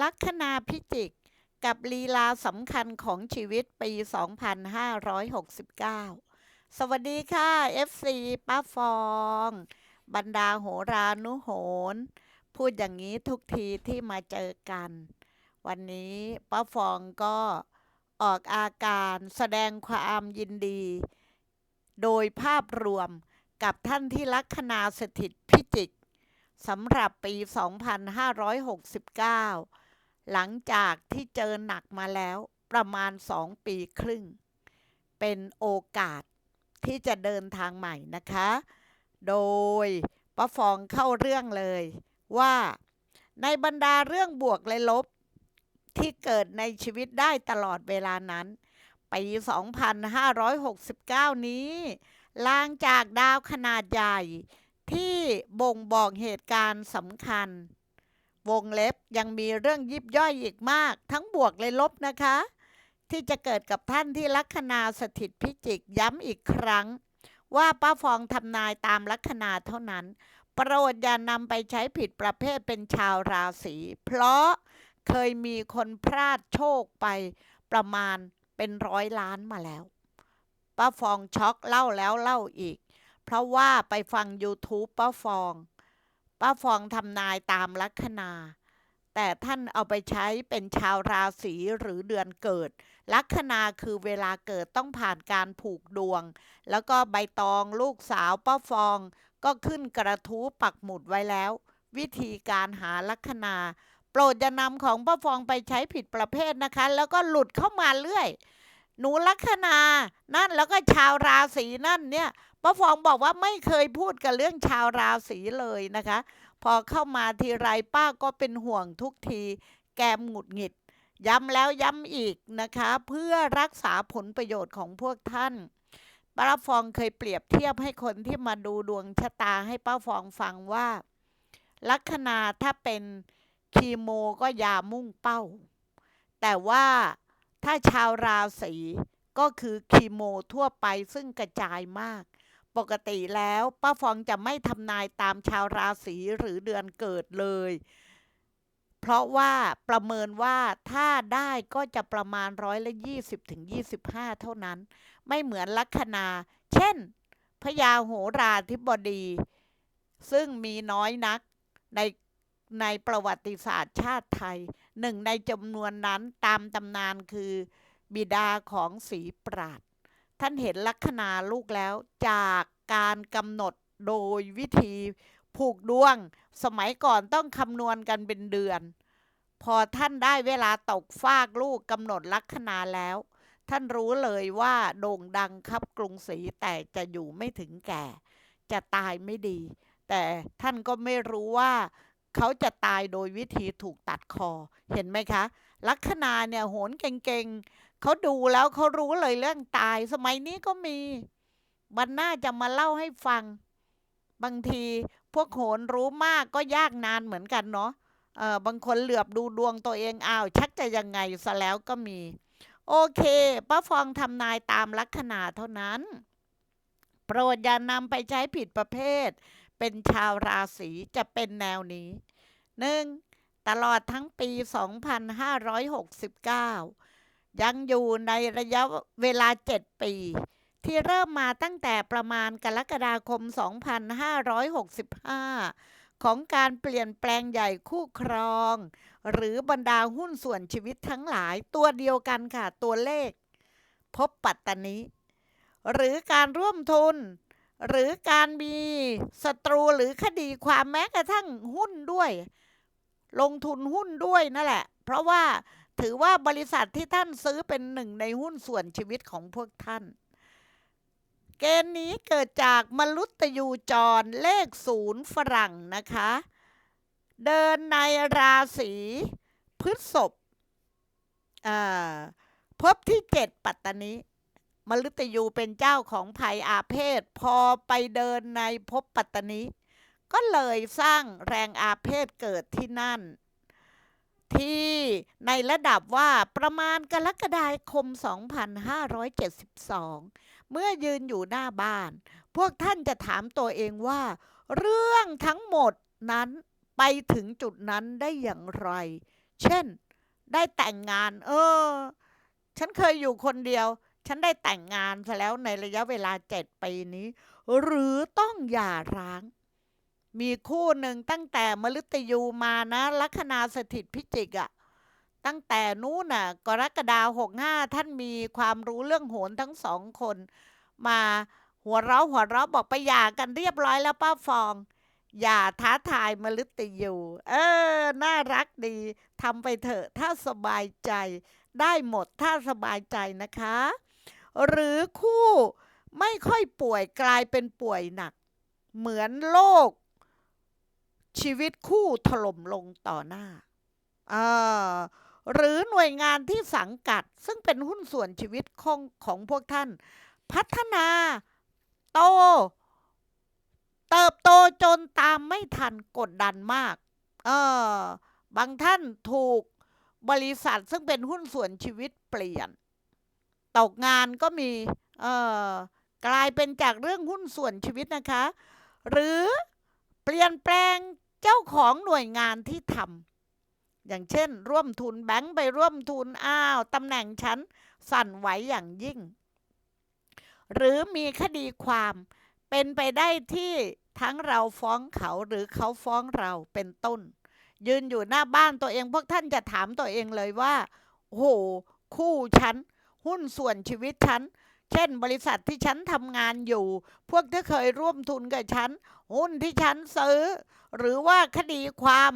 ลัคนาพิจิก กับลีลาสำคัญของชีวิตปี 2569 สวัสดีค่ะ FC ป้าฟอง บรรดาโหรานุโหน พูดอย่างนี้ทุกทีที่มาเจอกัน วันนี้ป้าฟองก็ออกอาการแสดงความยินดี โดยภาพรวมกับท่านที่ลัคนาสถิตพิจิกสำหรับปี 2569 หลังจากที่เจอหนักมาแล้วประมาณ2ปีครึ่ง เป็นโอกาสที่จะเดินทางใหม่นะคะ โดยป้าฟองเข้าเรื่องเลยว่าในบรรดาเรื่องบวกและลบที่เกิดในชีวิตได้ตลอดเวลานั้น ปี 2569 นี้ลางจากดาวขนาดใหญ่ที่บ่งบอกเหตุการณ์สำคัญ วงเล็บยังมีเรื่องยิบย่อยอีกมาก ทั้งบวกและลบนะคะ ที่จะเกิดกับท่านที่ลัคนาสถิตพิจิกย้ำอีกครั้ง ว่าป้าฟองทำนายตามลัคนาเท่านั้น โปรดอย่านำไปใช้ผิดประเภทเป็นชาวราศี เพราะเคยมีคนพลาดโชคไปประมาณเป็นร้อยล้านมาแล้วป้าฟองช็อกเล่าแล้วเล่าอีก เพราะว่าไปฟัง YouTube ป้าฟอง ป้าฟองทำนายตามลัคนา แต่ท่านเอาไปใช้เป็นชาวราศีหรือเดือนเกิด ลัคนาคือเวลาเกิดต้องผ่านการผูกดวง แล้วก็ใบตองลูกสาวป้าฟองก็ขึ้นกระทู้ปักหมุดไว้แล้ว วิธีการหาลัคนาโปรดอย่านำของป้าฟองไปใช้ผิดประเภทนะคะ แล้วก็หลุดเข้ามาเรื่อย หนูลัคนา นั่นแล้วก็ชาวราศีนั่นเนี่ย ป้าฟองบอกว่าไม่เคยพูดกับเรื่องชาวราศีเลยนะคะ พอเข้ามาทีไรป้าก็เป็นห่วงทุกที แกมหงุดหงิด ย้ำแล้วย้ำอีกนะคะ เพื่อรักษาผลประโยชน์ของพวกท่านป้าฟองเคยเปรียบเทียบให้คนที่มาดูดวงชะตาให้ป้าฟองฟังว่า ลัคนาถ้าเป็นคีโมก็ยามุ่งเป้า แต่ว่าถ้าชาวราศีก็คือคีโมทั่วไปซึ่งกระจายมาก ปกติแล้วป้าฟองจะไม่ทำนายตามชาวราศีหรือเดือนเกิดเลย เพราะว่าประเมินว่าถ้าได้ก็จะประมาณร้อยละยี่สิบถึงยี่สิบห้าเท่านั้น ไม่เหมือนลัคนา เช่นพญาโหราธิบดี ซึ่งมีน้อยนักในในประวัติศาสตร์ชาติไทย หนึ่งในจำนวนนั้นตามตำนานคือ บิดาของสีปราด ท่านเห็นลัคนาลูกแล้ว จากการกำหนดโดยวิธีผูกดวง สมัยก่อนต้องคำนวณกันเป็นเดือน พอท่านได้เวลาตกฟากลูกกำหนดลัคนาแล้ว ท่านรู้เลยว่าโด่งดังครับกรุงศรีแต่จะอยู่ไม่ถึงแก่ จะตายไม่ดี แต่ท่านก็ไม่รู้ว่า เขาจะตายโดยวิธีถูกตัดคอเห็นไหมคะ ลัคนาเนี่ยโหนเก่งๆเขาดูแล้วเขารู้เลยเรื่องตาย สมัยนี้ก็มีวันหน้าจะมาเล่าให้ฟัง บางทีพวกโหนรู้มากก็ยากนานเหมือนกันเนาะเออบางคนเหลือบดูดวงตัวเองอ้าวชักจะยังไงซะแล้วก็มี โอเคป้าฟองทำนายตามลัคนาเท่านั้น โปรดอย่านำไปใช้ผิดประเภท เป็นชาวราศีจะเป็นแนวนี้ 1. ตลอดทั้งปี 2569 ยังอยู่ในระยะเวลา 7 ปี ที่เริ่มมาตั้งแต่ประมาณกรกฎาคม 2565 ของการเปลี่ยนแปลงใหญ่คู่ครอง หรือบรรดาหุ้นส่วนชีวิตทั้งหลายตัวเดียวกันค่ะ ตัวเลข พบปัตตานีหรือการร่วมทุน หรือการมีศัตรูหรือคดีความแม้กระทั่งหุ้นด้วย ลงทุนหุ้นด้วยนั่นแหละ เพราะว่าถือว่าบริษัทที่ท่านซื้อเป็นหนึ่งในหุ้นส่วนชีวิตของพวกท่าน เกณฑ์นี้เกิดจากมรุตยูจรเลขศูนย์ฝรั่งนะคะ เดินในราศีพฤษภอ่าพบที่เจ็ดปัตตานีมฤตยูเป็นเจ้าของภัยอาเพศ พอไปเดินในภพปัตตานี ก็เลยสร้างแรงอาเพศเกิดที่นั่น ที่ในระดับว่าประมาณกรกฎาคม 2572 เมื่อยืนอยู่หน้าบ้าน พวกท่านจะถามตัวเองว่า เรื่องทั้งหมดนั้นไปถึงจุดนั้นได้อย่างไร เช่น ได้แต่งงาน เออ ฉันเคยอยู่คนเดียว ฉันได้แต่งงานซะแล้วในระยะเวลาเจ็ดปีนี้ หรือต้องหย่าร้าง มีคู่หนึ่งตั้งแต่มฤตยูมานะลัคนาสถิตพิจิกอะตั้งแต่นู้นน่ะกรกฎาหกห้าท่านมีความรู้เรื่องโหนทั้งสองคน มาหัวเราะหัวเราะบอกไปหย่ากันเรียบร้อยแล้วป้าฟอง อย่าท้าทายมฤตยูเออ น่ารักดีทำไปเถอะถ้าสบายใจ ได้หมดถ้าสบายใจนะคะ หรือคู่ไม่ค่อยป่วยกลายเป็นป่วยหนัก เหมือนโรค ชีวิตคู่ถล่มลงต่อหน้าหรือหน่วยงานที่สังกัด ซึ่งเป็นหุ้นส่วนชีวิตของของพวกท่าน พัฒนาโต เติบโตจนตามไม่ทันกดดันมาก เออบางท่านถูกบริษัทซึ่งเป็นหุ้นส่วนชีวิตเปลี่ยน ตกงานก็มี เออกลายเป็นจากเรื่องหุ้นส่วนชีวิตนะคะ หรือเปลี่ยนแปลง เจ้าของหน่วยงานที่ทำอย่างเช่น ร่วมทุนแบงค์ไปร่วมทุนอ้าวตำแหน่งฉันสั่นไหวอย่างยิ่ง หรือมีคดีความเป็นไปได้ที่ทั้งเราฟ้องเขาหรือเขาฟ้องเราเป็นต้น ยืนอยู่หน้าบ้านตัวเองพวกท่านจะถามตัวเองเลยว่าโอ้โหคู่ฉัน หุ้นส่วนชีวิตฉัน เช่น บริษัทที่ฉันทำงานอยู่ พวกที่เคยร่วมทุนกับฉัน หุ้นที่ฉันซื้อ หรือว่าคดีความ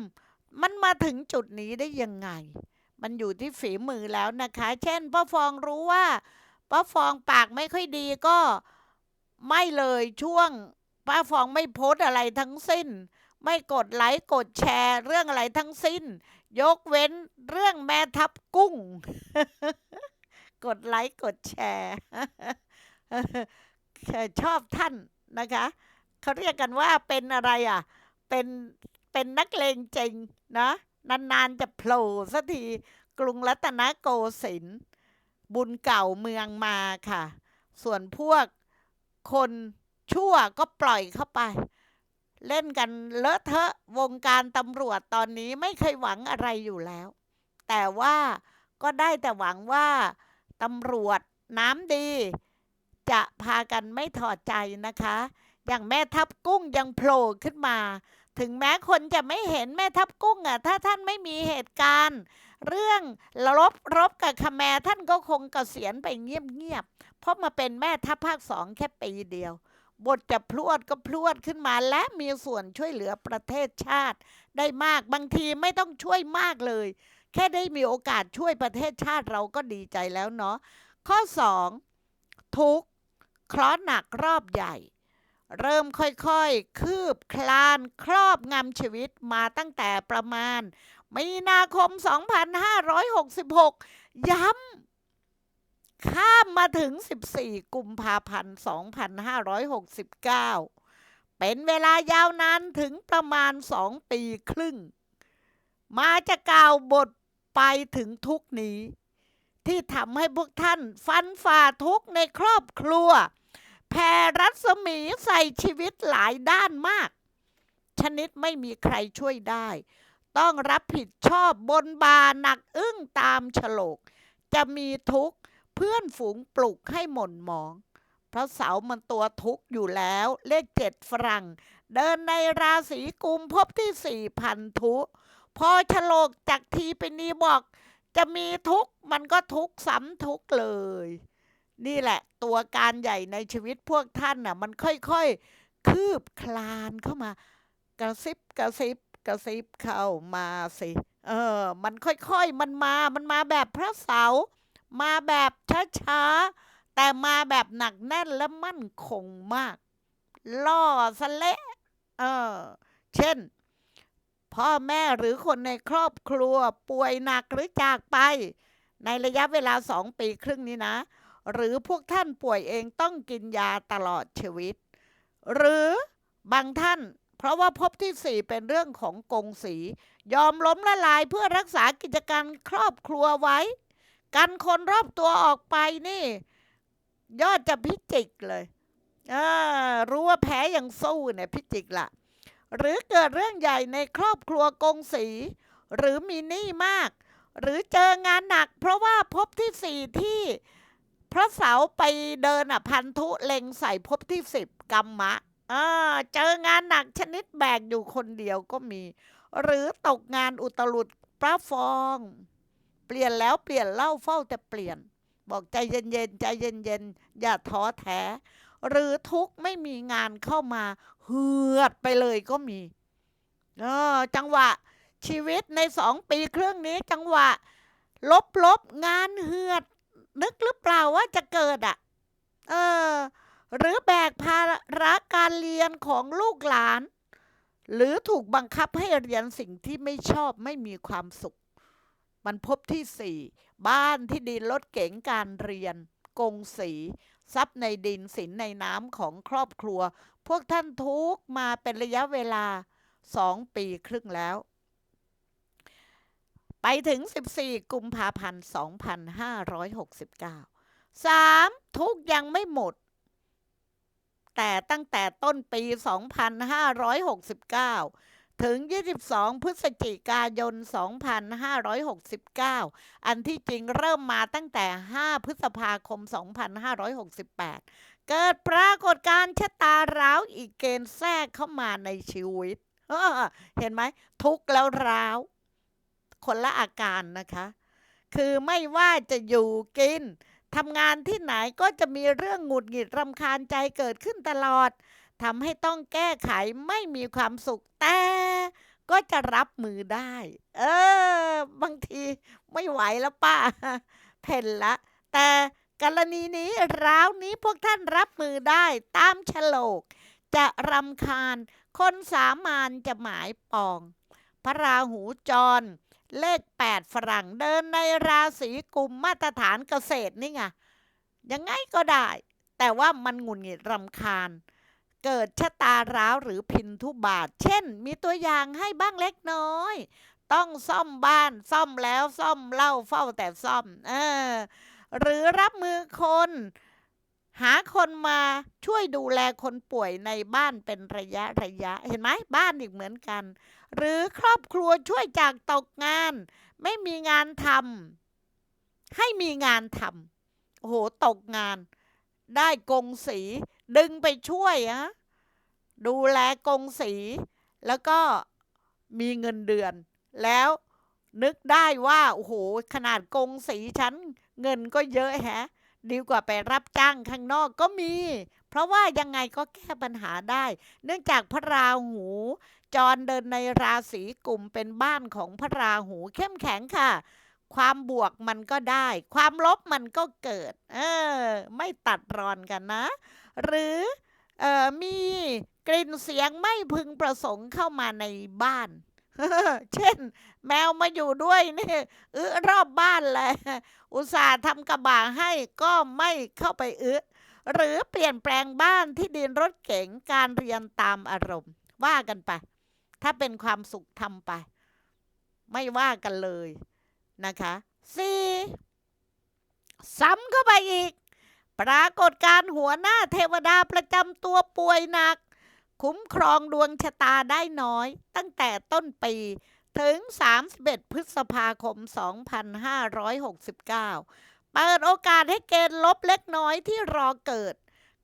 มันมาถึงจุดนี้ได้ยังไง มันอยู่ที่ฝีมือแล้วนะคะ เช่นป้าฟองรู้ว่าป้าฟองปากไม่ค่อยดีก็ไม่เลยช่วงป้าฟองไม่โพสอะไรทั้งสิ้น ไม่กดไลค์กดแชร์เรื่องอะไรทั้งสิ้น ยกเว้นเรื่องแม่ทับกุ้ง กดไลค์กดแชร์ชอบท่านนะคะเขาเรียกกันว่าเป็นอะไรอะ เป็นเป็นนักเลงจริงนะนานๆจะโผล่สักทีกรุงรัตนโกสินทร์บุญเก่าเมืองมาค่ะ ส่วนพวกคนชั่วก็ปล่อยเข้าไป เล่นกันเลอะเทอะวงการตำรวจตอนนี้ไม่เคยหวังอะไรอยู่แล้ว แต่ว่าก็ได้แต่หวังว่า ตำรวจน้ำดี จะพากันไม่ถอดใจนะคะ อย่างแม่ทับกุ้งยังโผล่ขึ้นมา ถึงแม้คนจะไม่เห็นแม่ทับกุ้งอะถ้าท่านไม่มีเหตุการณ์ เรื่องรบรบกับคแมท่านก็คงเกษียณไปเงียบๆเพราะมาเป็นแม่ทัพภาคสองแค่ปีเดียวบทจะพลวดก็พลวดขึ้นมาและมีส่วนช่วยเหลือประเทศชาติ ได้มากบางทีไม่ต้องช่วยมากเลย แค่ได้มีโอกาสช่วยประเทศชาติเราก็ดีใจแล้วเนาะข้อ 2 ทุกเคราะห์หนักรอบใหญ่ เริ่มค่อยๆ คืบคลานครอบงำชีวิตมาตั้งแต่ประมาณ มีนาคม 2566 ย้ำข้ามมาถึง 14 กุมภาพันธ์ 2569 เป็นเวลายาวนานถึงประมาณ 2 ปีครึ่ง มาจะกล่าวบท ไปถึงทุกนี้ ที่ทำให้พวกท่านฟันฝ่าทุกในครอบครัว แผ่รัศมีใส่ชีวิตหลายด้านมาก ชนิดไม่มีใครช่วยได้ ต้องรับผิดชอบบนบาหนักอึ้งตามฉลก จะมีทุกข์เพื่อนฝูงปลุกให้หม่นหมอง เพราะเสามันตัวทุกข์อยู่แล้วเลขเจ็ดฝรั่ง เดินในราศีกุมพบที่สี่พันธุก พอฉลกจากทีไปนี้บอก จะมีทุกมันก็ทุกซ้ำทุกเลย นี่แหละ ตัวการใหญ่ในชีวิตพวกท่านน่ะ มันค่อยๆ คืบคลานเข้ามากระซิบกระซิบกระซิบเข้ามาสิ เออ มันค่อยๆ มันมา มันมาแบบพระเสา มาแบบช้าๆ แต่มาแบบหนักแน่นและมั่นคงมาก ล่อสะเละ เออ เช่น พ่อแม่หรือคนในครอบครัวป่วยหนักหรือจากไป ในระยะเวลาสองปีครึ่งนี้นะ หรือพวกท่านป่วยเองต้องกินยาตลอดชีวิต หรือบางท่านเพราะว่าพบที่สี่เป็นเรื่องของกงสี ยอมล้มละลายเพื่อรักษากิจการครอบครัวไว้ กันคนรอบตัวออกไปนี่ ยอดจะพิจิกเลยอ่ารู้ว่าแพ้ยังสู้เนี่ยพิจิกละ หรือเกิดเรื่องใหญ่ในครอบครัวกงสี หรือมีหนี้มาก หรือเจองานหนัก เพราะว่าภพที่สี่ที่พระเสาไปเดินอะพันธุเล็งใส่ภพที่สิบกรรมะเจองานหนักชนิดแบกอยู่คนเดียวก็มี หรือตกงานอุตลุดปลาฟอง เปลี่ยนแล้วเปลี่ยนเล่าเฝ้าแต่เปลี่ยน บอกใจเย็นๆใจเย็นๆอย่าท้อแท้ หรือทุกข์ไม่มีงานเข้ามา เหือดไปเลยก็มีเออจังหวะชีวิตในสองปีครึ่งนี้ จังหวะ ลบลบงานเหือด นึกหรือเปล่าว่าจะเกิดอะ เออ หรือแบกภาระการเรียนของลูกหลาน หรือถูกบังคับให้เรียนสิ่งที่ไม่ชอบไม่มีความสุข มันพบที่สี่บ้านที่ดินรถเก๋งการเรียน กงสีทรัพย์ในดินสินในน้ำของครอบครัว พวกท่านทุกมาเป็นระยะเวลาสองปีครึ่งแล้ว ไปถึง 14 กุมภาพันธ์ 2569 3. ทุกยังไม่หมด แต่ตั้งแต่ต้นปี 2569 ถึง 22 พฤศจิกายน 2569 อันที่จริงเริ่มมาตั้งแต่ 5 พฤษภาคม 2568 เกิดปรากฏการณ์ชะตาร้าวอีกเกณฑ์แทรกเข้ามาในชีวิต เห็นไหมทุกข์แล้วร้าว คนละอาการนะคะ คือไม่ว่าจะอยู่กินทำงานที่ไหนก็จะมีเรื่องหงุดหงิดรำคาญใจเกิดขึ้นตลอดทำให้ต้องแก้ไขไม่มีความสุขแต่ก็จะรับมือได้ เออ บางทีไม่ไหวแล้วป้า เพ่นละ แต่ กรณีนี้ร้าวนี้พวกท่านรับมือได้ตามฉลก จะรำคาญ คนสามานจะหมายปอง พระราหูจร เลขแปดฝรั่งเดินในราศีกลุ่มมาตรฐานเกษตรนี่ไงยังไงก็ได้ แต่ว่ามันหงุดหงิดรำคาญ เกิดชะตาร้าวหรือพินทุบาท เช่น มีตัวอย่างให้บ้างเล็กน้อย ต้องซ่อมบ้านซ่อมแล้วซ่อมเล่าเฝ้าแต่ซ่อม เออ หรือรับมือคน หาคนมาช่วยดูแลคนป่วยในบ้านเป็นระยะระยะ เห็นไหมบ้านอีกเหมือนกัน หรือครอบครัวช่วยจากตกงาน ไม่มีงานทำให้มีงานทำโอ้โหตกงาน ได้กงสี ดึงไปช่วยอะดูแลกงสี แล้วก็มีเงินเดือน แล้วนึกได้ว่า โอ้โห ขนาดกงสีฉัน เงินก็เยอะแฮะ ดีกว่าไปรับจ้างข้างนอกก็มี เพราะว่ายังไงก็แก้ปัญหาได้ เนื่องจากพระราหู จรเดินในราศีกลุ่มเป็นบ้านของพระราหูเข้มแข็งค่ะ ความบวกมันก็ได้ ความลบมันก็เกิด เออ ไม่ตัดรอนกันนะ หรือเออมีกลิ่นเสียงไม่พึงประสงค์เข้ามาในบ้าน เช่น แมวมาอยู่ด้วยนี่เออรอบบ้านเลยอุตส่าห์ทำกระบะให้ก็ไม่เข้าไปอึหรือเปลี่ยนแปลงบ้านที่ดินรถเก๋งการเรียนตามอารมณ์ ว่ากันไป ถ้าเป็นความสุขทำไป ไม่ว่ากันเลยนะคะสี่ซ้ำเข้าไปอีก ปรากฏการหัวหน้าเทวดาประจำตัวป่วยหนัก คุ้มครองดวงชะตาได้น้อย ตั้งแต่ต้นปีถึง 31 พฤษภาคม 2569 เปิดโอกาสให้เกณฑ์ลบเล็กน้อยที่รอเกิด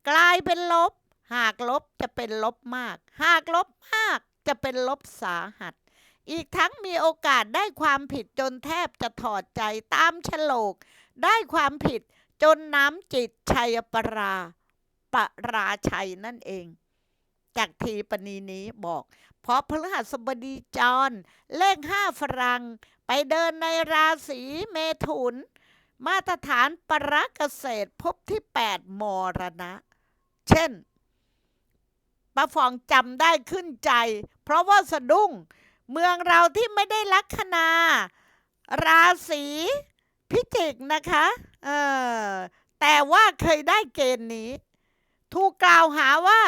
กลายเป็นลบ หากลบจะเป็นลบมาก หากลบมากจะเป็นลบสาหัส อีกทั้งมีโอกาสได้ความผิดจนแทบจะถอดใจตามฉลก ได้ความผิดจนน้ำจิตชัยปรา ปราชัยนั่นเอง จากทีปณีนี้บอก เพราะพฤหัสบดีจร เลขห้าฝรั่งไปเดินในราศีเมถุน มาตรฐานปรเกษตรพบที่ 8 มรณะ เช่นป้าฟองจำได้ขึ้นใจ เพราะว่าสะดุ้ง เมืองเราที่ไม่ได้ลัคนา ราศีพิจิกนะคะเออแต่ว่าเคยได้เกณฑ์นี้ ถูกกล่าวหาว่า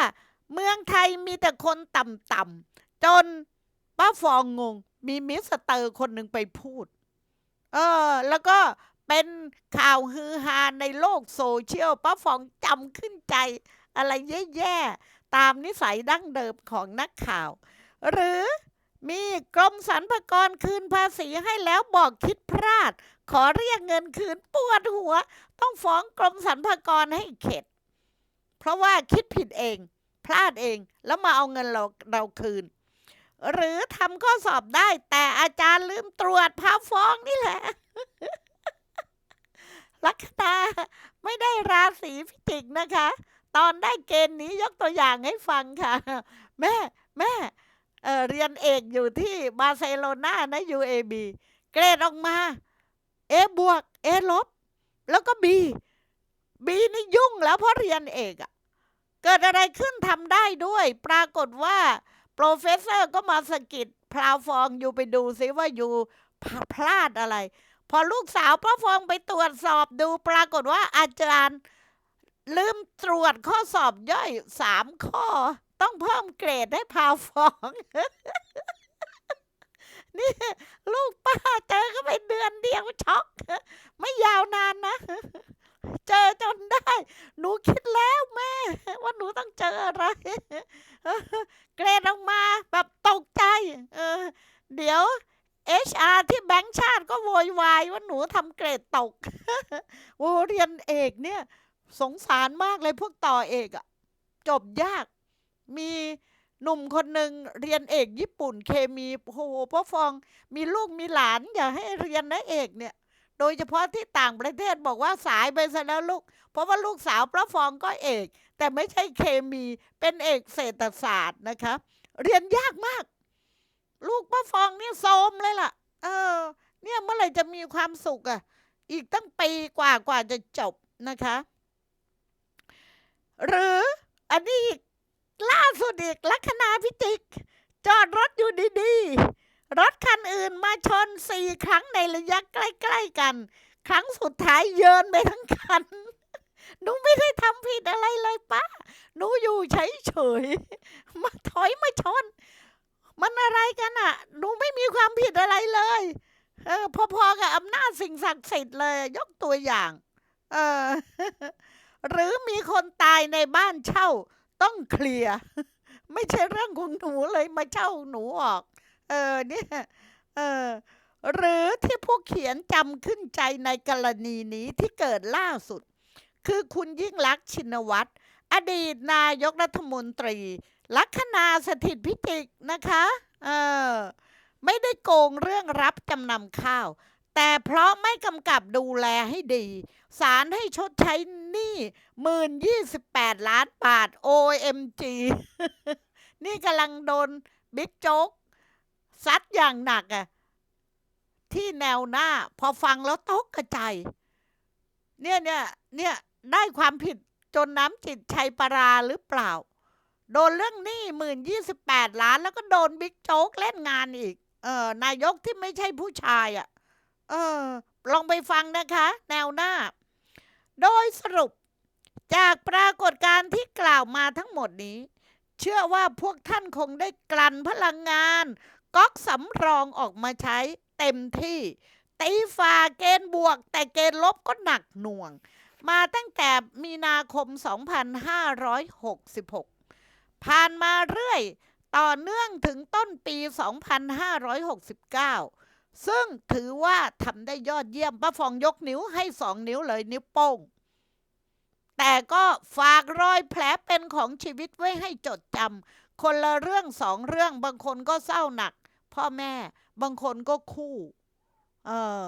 เมืองไทยมีแต่คนต่ำๆจนป้าฟองงง มีมิสเตอร์คนหนึ่งไปพูด เออ แล้วก็เป็นข่าวฮือฮาในโลกโซเชียลป้าฟองจำขึ้นใจ อะไรแย่ๆ ตามนิสัยดั้งเดิมของนักข่าว หรือมีกรมสรรพากรคืนภาษีให้แล้วบอกคิดพลาด ขอเรียกเงินคืนปวดหัว ต้องฟ้องกรมสรรพากรให้เข็ด เพราะว่าคิดผิดเอง พลาดเอง แล้วมาเอาเงินเราเราคืน หรือทำข้อสอบได้แต่อาจารย์ลืมตรวจพาฟ้องนี่แหละ ลัคนาไม่ได้ราศีพิจิกนะคะ ตอนได้เกณฑ์นี้ยกตัวอย่างให้ฟังค่ะ แม่แม่เเรียนเอกอยู่ที่บาร์เซโลนานะ UAB เกรดออกมา A บวก A ลบแล้วก็ B B นี่ยุ่งแล้วเพราะเรียนเอกอะ เกิดอะไรขึ้นทำได้ด้วย ปรากฏว่าโปรเฟสเซอร์ก็มาสะกิดพลาวฟองอยู่ไปดูซิว่าอยู่พลาดอะไร พอลูกสาวป้าฟองไปตรวจสอบดู ปรากฏว่าอาจารย์ ลืมตรวจข้อสอบย่อยสามข้อ ต้องเพิ่มเกรดให้พาวฟองนี่ลูกป้าเจอก็ไปเดือนเดียวช็อก ไม่ยาวนานนะ เจอจนได้ หนูคิดแล้วแม่ ว่าหนูต้องเจออะไร เกรดออกมาแบบตกใจ เออ เดี๋ยว HR ที่แบงค์ชาติก็โวยวายว่าหนูทำเกรดตกโอเรียนเอกเนี่ย สงสารมากเลยพวกต่อเอกอะจบยาก มีหนุ่มคนหนึ่งเรียนเอกญี่ปุ่นเคมีโอ้โหพ่อฟอง มีลูกมีหลานอย่าให้เรียนนะเอกเนี่ย โดยเฉพาะที่ต่างประเทศบอกว่าสายไปซะแล้วลูก เพราะว่าลูกสาวพระฟองก็เอก แต่ไม่ใช่เคมีเป็นเอกเศรษฐศาสตร์นะคะ เรียนยากมาก ลูกป้าฟองเนี่ยโซมเลยล่ะ เออ เนี่ยเมื่อไหร่จะมีความสุขอะ อีกตั้งปีกว่ากว่าจะจบนะคะ หรืออันนี้ล่าสุดอีกลัคนาพิจิก จอดรถอยู่ดีๆ รถคันอื่นมาชนสี่ครั้งในระยะใกล้ๆกัน ครั้งสุดท้ายเยินไปทั้งคันหนูไม่ได้ทำผิดอะไรเลยป้าหนูอยู่เฉยๆมาถอยมาชน มันอะไรกันอะหนูไม่มีความผิดอะไรเลยเออพอๆกับอำนาจสิ่งศักดิ์สิทธิ์เลย ยกตัวอย่าง เออหรือมีคนตายในบ้านเช่าต้องเคลียร์ ไม่ใช่เรื่องของหนูเลยมาเช่าหนูออก เออเนี่ยเออหรือที่ผู้เขียนจำขึ้นใจในกรณีนี้ที่เกิดล่าสุด คือคุณยิ่งลักษณ์ชินวัตรอดีตนายกรัฐมนตรี ลัคนาสถิตพิจิกนะคะเออไม่ได้โกงเรื่องรับจำนำข้าว แต่เพราะไม่กำกับดูแลให้ดีศาลให้ชดใช้หนี้หมื่นยี่สิบแปดล้านบาท OMG นี่กำลังโดนบิ๊กโจ๊ก ซัดอย่างหนักอะที่แนวหน้า พอฟังแล้วตกกระจายเนี่ยเนี่ยเนี่ยได้ความผิดจนน้ำจิตชัยปราหรือเปล่า โดนเรื่องหนี้หมื่นยี่สิบแปดล้าน แล้วก็โดนบิ๊กโจ๊กเล่นงานอีก เออนายกที่ไม่ใช่ผู้ชายอะ่ะ เออ ลองไปฟังนะคะ แนวหน้า โดยสรุปจากปรากฏการณ์ที่กล่าวมาทั้งหมดนี้ เชื่อว่าพวกท่านคงได้กลั่นพลังงาน ก๊อกสำรองออกมาใช้เต็มที่ ตีฝ่าเกณฑ์บวก แต่เกณฑ์ลบก็หนักหน่วง มาตั้งแต่มีนาคม 2566 ผ่านมาเรื่อยต่อเนื่องถึงต้นปี 2569 ซึ่งถือว่าทำได้ยอดเยี่ยมป้าฟองยกนิ้วให้สองนิ้วเลยนิ้วโป้ง แต่ก็ฝากรอยแผลเป็นของชีวิตไว้ให้จดจำคนละเรื่องสองเรื่องบางคนก็เศร้าหนัก พ่อแม่ บางคนก็คู่ เออ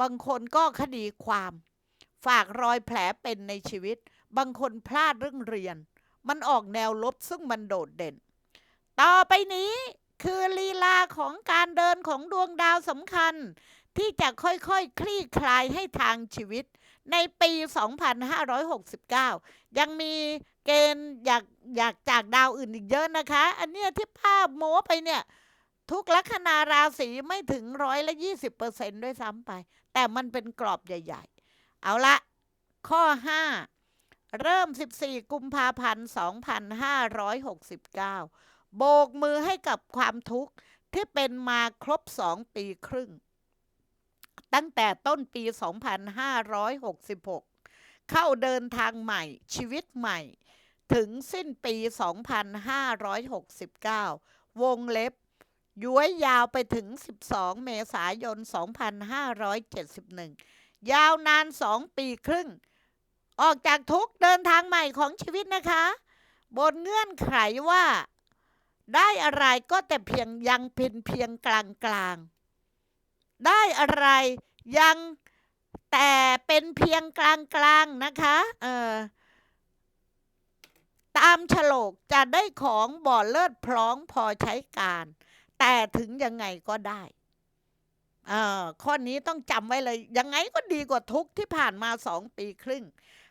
บางคนก็คดีความ ฝากรอยแผลเป็นในชีวิต บางคนพลาดเรื่องเรียน มันออกแนวลบซึ่งมันโดดเด่น ต่อไปนี้คือลีลาของการเดินของดวงดาวสำคัญ ที่จะค่อยๆคคลี่คลายให้ทางชีวิต ในปี 2569 ยังมีเกณฑ์อยากอยากจากดาวอื่นอีกเยอะนะคะ อันเนี้ยที่ภาพโม้ไปเนี่ย ทุกลัคนาราศีไม่ถึงร้อยละยี่สิบเปอร์เซนด้วยซ้ำไป แต่มันเป็นกรอบใหญ่ ๆ เอาละ ข้อ5เริ่ม 14 กุมภาพันธ์2569 โบกมือให้กับความทุกข์ที่เป็นมาครบ 2 ปีครึ่ง ตั้งแต่ต้นปี 2566 เข้าเดินทางใหม่ชีวิตใหม่ ถึงสิ้นปี 2569 วงเล็บ ย้วยยาวไปถึง 12 เมษายน 2571 ยาวนาน 2 ปีครึ่ง ออกจากทุกเดินทางใหม่ของชีวิตนะคะ บนเงื่อนไขว่า ได้อะไรก็แต่เพียงยังเพียงเพียงกลางกลางได้อะไรยังแต่เป็นเพียงกลางกลางนะคะเออตามฉลกจะได้ของบ่อเลิศพร้องพอใช้การ แต่ถึงยังไงก็ได้เออข้อนี้ต้องจำไว้เลย ยังไงก็ดีกว่าทุกที่ผ่านมาสองปีครึ่ง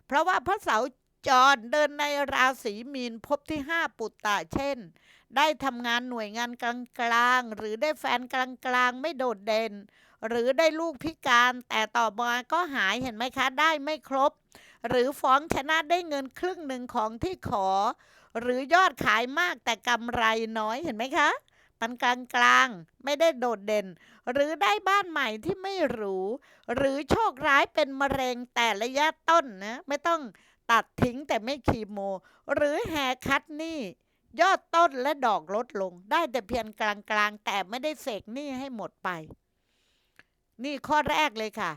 เพราะว่าพระเสาร์จรเดินในราศีมีนพบที่ห้าปุตตะเช่น ได้ทำงานหน่วยงานกลางๆ หรือได้แฟนกลางๆ ไม่โดดเด่น หรือได้ลูกพิการแต่ต่อมาก็หายเห็นไหมคะ ได้ไม่ครบ หรือฟ้องชนะได้เงินครึ่งหนึ่งของที่ขอ หรือยอดขายมากแต่กำไรน้อยเห็นไหมคะ มันกลางกลางๆไม่ได้โดดเด่น หรือได้บ้านใหม่ที่ไม่หรู หรือโชคร้ายเป็นมะเร็งแต่ระยะต้นนะไม่ต้องตัดทิ้งแต่ไม่คีโม หรือแฮร์คัดหนี้ยอดต้นและดอกลดลง ได้แต่เพียงกลางๆ แต่ไม่ได้เสกหนี้ให้หมดไป นี่ข้อแรกเลยค่ะ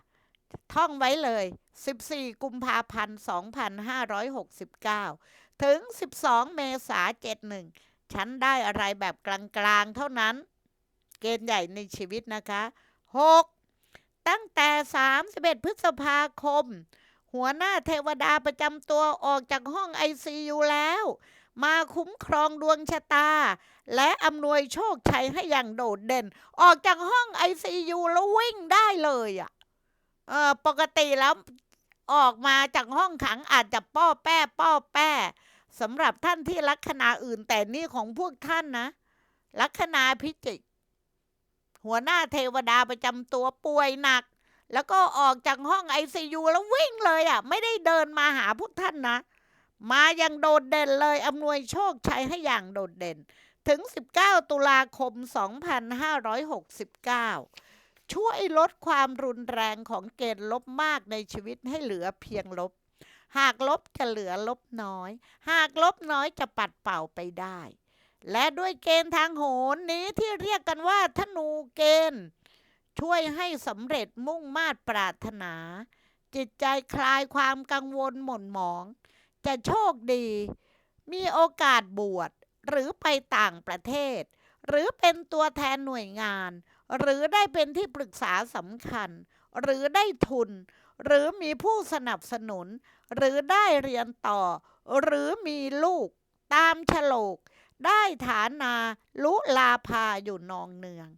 ท่องไว้เลย 14 กุมภาพันธ์ 2569 ถึง 12 เมษายน71 ฉันได้อะไรแบบกลางๆ เท่านั้น เกณฑ์ใหญ่ในชีวิตนะคะ 6. ตั้งแต่ 31 พฤษภาคม หัวหน้าเทวดาประจำตัวออกจากห้อง ICU แล้ว มาคุ้มครองดวงชะตา และอำนวยโชคชัยให้อย่างโดดเด่น ออกจากห้อง ICU แล้ววิ่งได้เลยอะเออปกติแล้วออกมาจากห้องขังอาจจะป้อแป้ป้อแป้ สำหรับท่านที่ลัคนาอื่นแต่นี่ของพวกท่านนะลัคนาพิจิก หัวหน้าเทวดาประจำตัวป่วยหนัก แล้วก็ออกจากห้อง ICU แล้ววิ่งเลยอะ ไม่ได้เดินมาหาพวกท่านนะ มาอย่างโดดเด่นเลยอำนวยโชคชัยให้อย่างโดดเด่น ถึง 19 ตุลาคม 2569 ช่วยลดความรุนแรงของเกณฑ์ลบมากในชีวิตให้เหลือเพียงลบ หากลบจะเหลือลบน้อย หากลบน้อยจะปัดเป่าไปได้ และด้วยเกณฑ์ทางโหรนี้ที่เรียกกันว่าธนูเกณฑ์ ช่วยให้สำเร็จมุ่งมาตรปรารถนา จิตใจคลายความกังวลหม่นหมอง จะโชคดี มีโอกาสบวชหรือไปต่างประเทศ หรือเป็นตัวแทนหน่วยงาน หรือได้เป็นที่ปรึกษาสำคัญ หรือได้ทุน หรือมีผู้สนับสนุนหรือได้เรียนต่อ หรือมีลูก ตามฉลก ได้ฐานาลุลาภาอยู่นองเนือง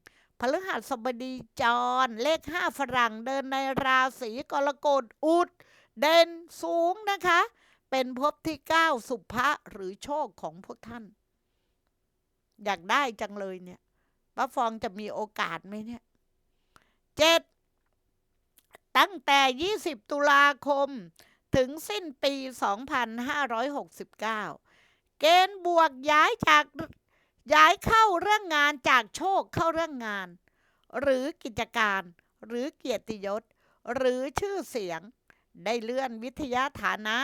พฤหัสบดีจร เลขห้าฝรั่งเดินในราศีกรกฎอุด เด่นสูงนะคะ เป็นภพที่เก้าสุภะหรือโชคของพวกท่าน อยากได้จังเลยเนี่ยป้าฟองจะมีโอกาสไหมเนี่ยเจ็ดตั้งแต่ 20 ตุลาคม ถึงสิ้นปี 2569 เกณฑ์บวกย้ายจากย้ายเข้าเรื่องงานจากโชคเข้าเรื่องงาน หรือกิจการหรือเกียรติยศ หรือชื่อเสียง ได้เลื่อนวิทยาฐานะ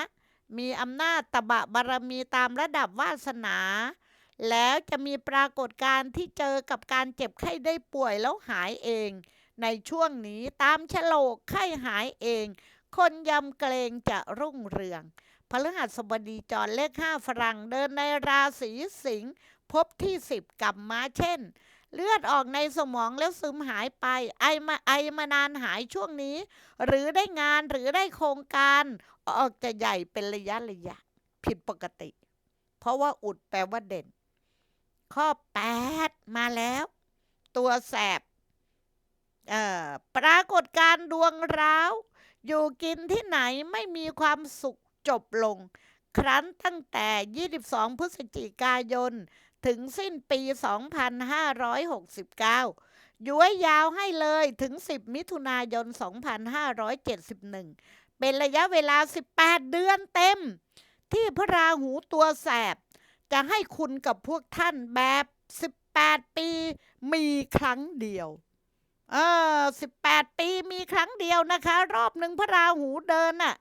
มีอำนาจตบะบารมีตามระดับวาสนา แล้วจะมีปรากฏการณ์ที่เจอกับการเจ็บไข้ได้ป่วยแล้วหายเอง ในช่วงนี้ตามฉลกไข้หายเอง คนยำเกรงจะรุ่งเรืองพฤหัสบดีจรเลขห้าฝรั่งเดินในราศีสิงห์พบที่สิบกับมาเช่น เลือดออกในสมองแล้วซึมหายไป ไอมาไอมานานหายช่วงนี้ หรือได้งานหรือได้โครงการ ออกจะใหญ่เป็นระยะระยะ ผิดปกติ เพราะว่าอุดแปลว่าเด่น ข้อ 8 มาแล้ว ตัวแสบปรากฏการดวงร้าว อยู่กินที่ไหนไม่มีความสุขจบลง ครั้นตั้งแต่ 22 พฤศจิกายน ถึงสิ้นปี 2569 ย้วยยาวให้เลยถึง 10 มิถุนายน 2571 เป็นระยะเวลา 18 เดือนเต็ม ที่พระราหูตัวแสบ จะให้คุณกับพวกท่านแบบ 18 ปีมีครั้งเดียว เออ18ปีมีครั้งเดียวนะคะ รอบหนึ่งพระราหูเดินน่ะ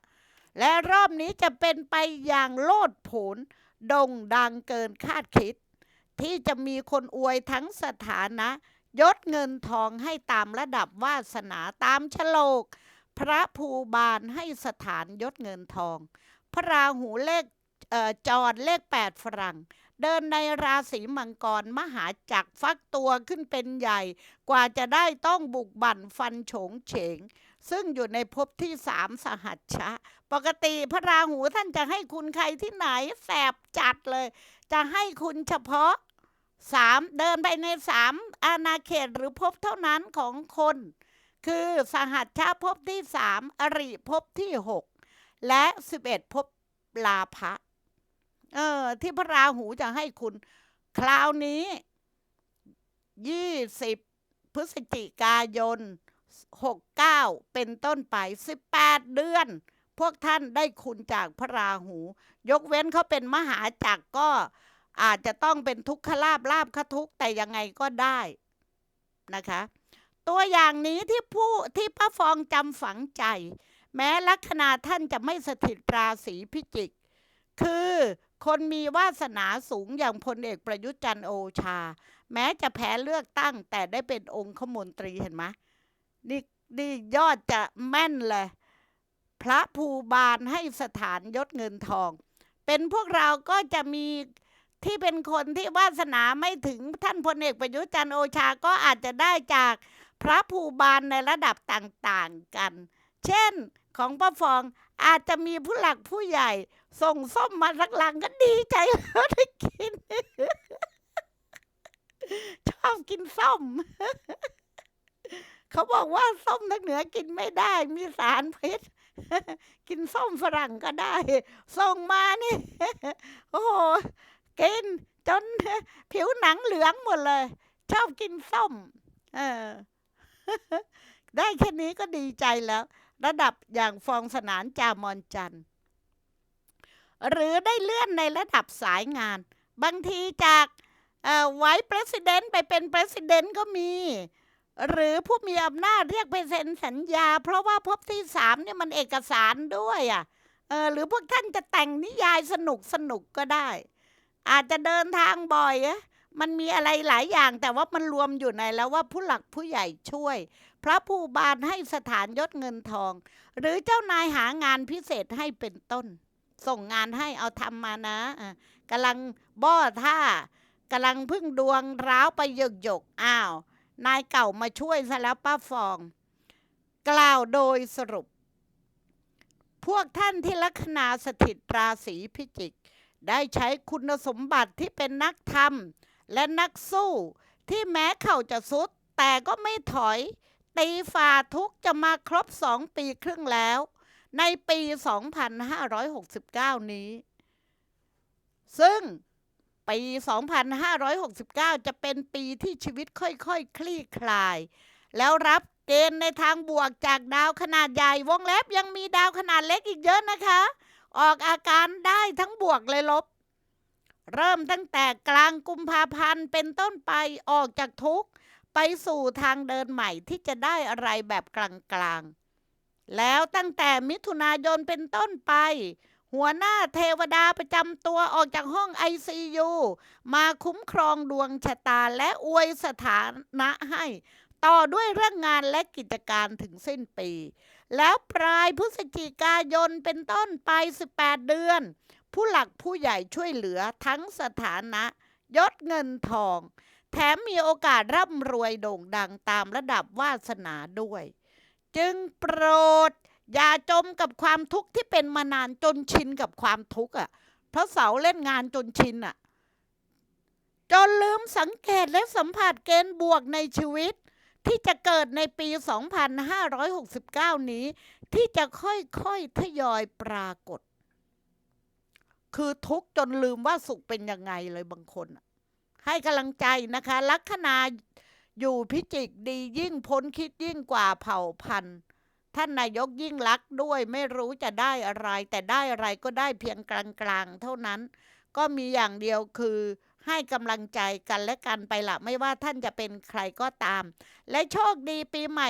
และรอบนี้จะเป็นไปอย่างโลดโผนโด่งดังเกินคาดคิด ที่จะมีคนอวยทั้งสถานะ ยศเงินทองให้ตามระดับวาสนาตามฉลก พระภูบาลให้สถานยศเงินทอง พระราหูเลขเอ่อจรเลขแปดฝรั่ง เดินในราศีมังกรมหาจักรฟักตัวขึ้นเป็นใหญ่ กว่าจะได้ต้องบุกบั่นฟันโฉงเฉง ซึ่งอยู่ในภพที่สามสหัชชะ ปกติพระราหูท่านจะให้คุณใครที่ไหนแสบจัดเลย จะให้คุณเฉพาะสามเดินไปในสามอาณาเขตหรือภพเท่านั้นของคน คือสหัชชาภพที่สามอริภพที่หกและสิบเอ็ดภพลาภะ เออ ที่พระราหูจะให้คุณ คราวนี้ยี่สิบพฤศจิกายนหกเก้าเป็นต้นไปสิบแปดเดือน พวกท่านได้คุณจากพระราหู ยกเว้นเขาเป็นมหาจักรก็อาจจะต้องเป็นทุกขลาบลาบคทุกแต่ยังไงก็ได้นะคะ ตัวอย่างนี้ที่ผู้ที่ป้าฟองจำฝังใจ แม้ลัคนาท่านจะไม่สถิตราศีพิจิก คือ คนมีวาสนาสูงอย่างพลเอกประยุทธ์จันทร์โอชา แม้จะแพ้เลือกตั้งแต่ได้เป็นองค์ขมนตรีเห็นไหมนี่นี่ยอดจะแม่นเลย พระภูบาลให้สถานยศเงินทอง เป็นพวกเราก็จะมีที่เป็นคนที่วาสนาไม่ถึงท่านพลเอกประยุทธ์จันทร์โอชาก็อาจจะได้จากพระภูบาลในระดับต่างๆกัน เช่นของป้าฟอง อาจจะมีผู้หลักผู้ใหญ่ ส่งส้มมาสักลังก็ดีใจแล้วได้กิน ชอบกินส้ม เขาบอกว่าส้มทางเหนือกินไม่ได้ มีสารพิษกินส้มฝรั่งก็ได้ ส่งมานี่ โอ้โหกิน จนผิวหนังเหลืองหมดเลย ชอบกินส้ม เออ ได้แค่นี้ก็ดีใจแล้ว ระดับอย่างฟองสนานจามอนจันหรือได้เลื่อนในระดับสายงาน บางทีจากไว้ประธานไปเป็นประธานก็มี หรือผู้มีอำนาจเรียกไปเซ็นสัญญา เพราะว่าพบที่สามเนี่ยมันเอกสารด้วยอะเออหรือพวกท่านจะแต่งนิยายสนุกสนุกก็ได้ อาจจะเดินทางบ่อยอะ มันมีอะไรหลายอย่างแต่ว่ามันรวมอยู่ในแล้วว่าผู้หลักผู้ใหญ่ช่วย พระผู้บานให้สถานยศเงินทอง หรือเจ้านายหางานพิเศษให้เป็นต้น ส่งงานให้เอาทำมานะกำลังบ้อท่ากำลังพึ่งดวงร้าวไปหยกหยกอ้าว นายเก่ามาช่วยซะแล้วป้าฟอง กล่าวโดยสรุป พวกท่านที่ลัคนาสถิตราศีพิจิก ได้ใช้คุณสมบัติที่เป็นนักธรรม และนักสู้ ที่แม้เข่าจะสุด แต่ก็ไม่ถอย ตีฝ่าทุกจะมาครบสองปีครึ่งแล้ว ในปี 2569 นี้ ซึ่งปี 2569 จะเป็นปีที่ชีวิตค่อยๆคคลี่คลาย แล้วรับเกณฑ์ในทางบวกจากดาวขนาดใหญ่ วงเล็บยังมีดาวขนาดเล็กอีกเยอะนะคะ ออกอาการได้ทั้งบวกเลยลบ เริ่มตั้งแต่กลางกุมภาพันธ์เป็นต้นไปออกจากทุกข์ ไปสู่ทางเดินใหม่ที่จะได้อะไรแบบกลางๆ แล้วตั้งแต่มิถุนายนเป็นต้นไป หัวหน้าเทวดาประจำตัวออกจากห้องไอซียูมาคุ้มครองดวงชะตาและอวยสถานะให้ ต่อด้วยเรื่องงานและกิจการถึงสิ้นปี แล้วปลายพฤศจิกายนเป็นต้นไป 18 เดือน ผู้หลักผู้ใหญ่ช่วยเหลือทั้งสถานะยศเงินทอง แถมมีโอกาสร่ำรวยโด่งดังตามระดับวาสนาด้วย จึงโปรด อย่าจมกับความทุกข์ที่เป็นมานานจนชินกับความทุกข์อะเพราะเสาเล่นงานจนชินอะจนลืมสังเกตและสัมผัสเกณฑ์บวกในชีวิต ที่จะเกิดในปี 2569 นี้ ที่จะค่อยๆทยอยปรากฏ คือทุกจนลืมว่าสุขเป็นยังไงเลยบางคน ให้กำลังใจนะคะ ลัคนาอยู่พิจิกดียิ่งพ้นคิดยิ่งกว่าเผ่าพันธุ์ท่านนายกยิ่งลักด้วยไม่รู้จะได้อะไร แต่ได้อะไรก็ได้เพียงกลางๆ เท่านั้น ก็มีอย่างเดียวคือให้กำลังใจกันและกันไปละไม่ว่าท่านจะเป็นใครก็ตาม และโชคดีปีใหม่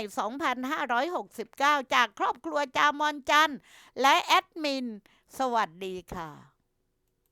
2569 จากครอบครัวจามอนจันและแอดมิน สวัสดีค่ะ